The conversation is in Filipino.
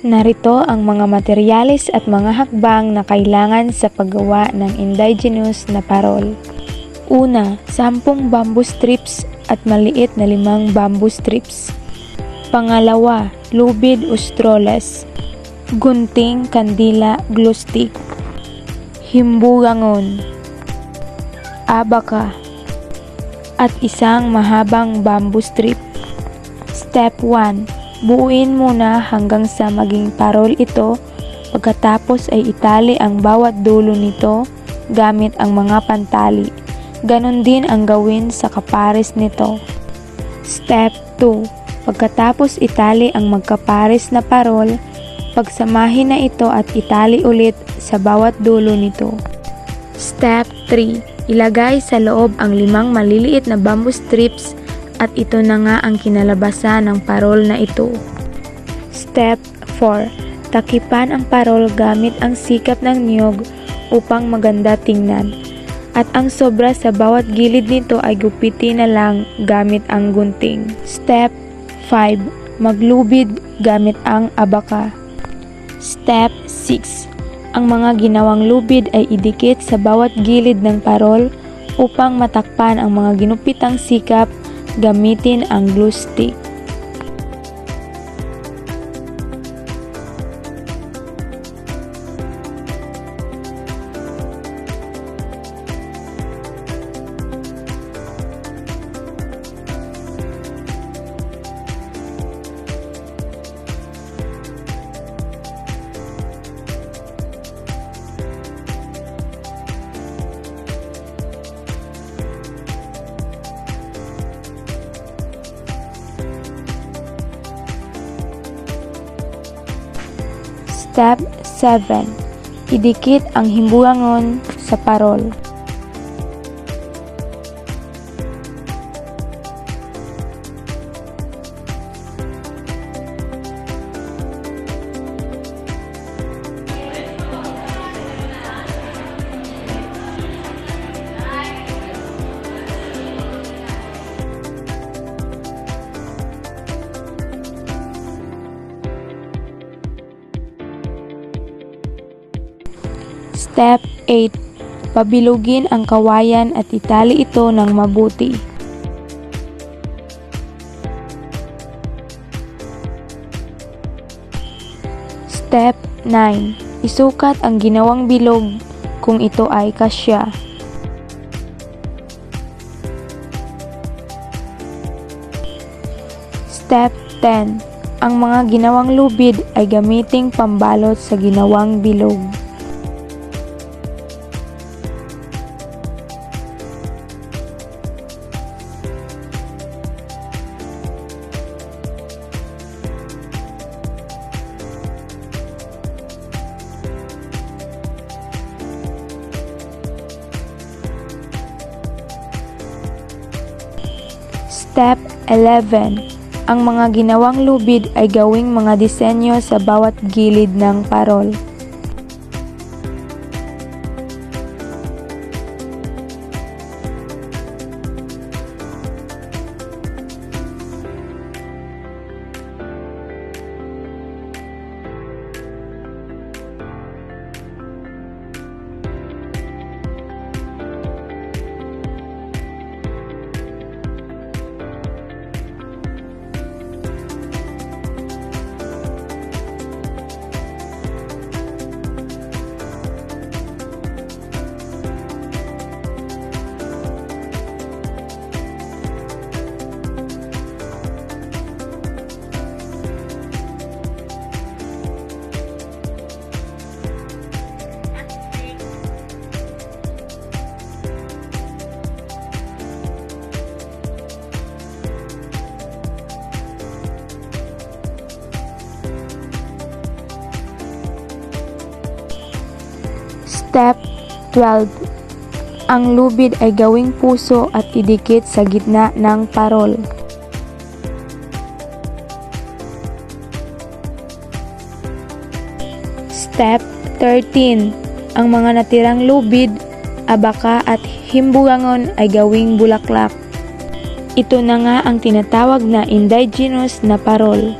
Narito ang mga materyales at mga hakbang na kailangan sa paggawa ng indigenous na parol. Una, sampung bamboo strips at maliit na limang bamboo strips. Pangalawa, lubid o strolas. Gunting, kandila, glue stick. Himburangon. Abaka. At isang mahabang bamboo strip. Step 1. Buuin muna hanggang sa maging parol ito. Pagkatapos ay itali ang bawat dulo nito gamit ang mga pantali. Ganon din ang gawin sa kapares nito. Step 2. Pagkatapos itali ang magkapares na parol, pagsamahin na ito at itali ulit sa bawat dulo nito. Step 3. Ilagay sa loob ang limang maliliit na bamboo strips at ito na nga ang kinalabasan ng parol na ito. Step 4. Takipan ang parol gamit ang sikap ng niyog upang maganda tingnan. At ang sobra sa bawat gilid nito ay gupitin na lang gamit ang gunting. Step 5. Maglubid gamit ang abaka. Step 6. Ang mga ginawang lubid ay idikit sa bawat gilid ng parol upang matakpan ang mga ginupitang sikap gamitin ang glue stick. Step 7. Idikit ang himburangon sa parol. Step 8. Pabilugin ang kawayan at itali ito ng mabuti. Step 9. Isukat ang ginawang bilog kung ito ay kasya. Step 10. Ang mga ginawang lubid ay gamiting pambalot sa ginawang bilog. Step 11. Ang mga ginawang lubid ay gawing mga disenyo sa bawat gilid ng parol. Step 12. Ang lubid ay gawing puso at idikit sa gitna ng parol. Step 13. Ang mga natirang lubid, abaka at himburangon ay gawing bulaklak. Ito na nga ang tinatawag na indigenous na parol.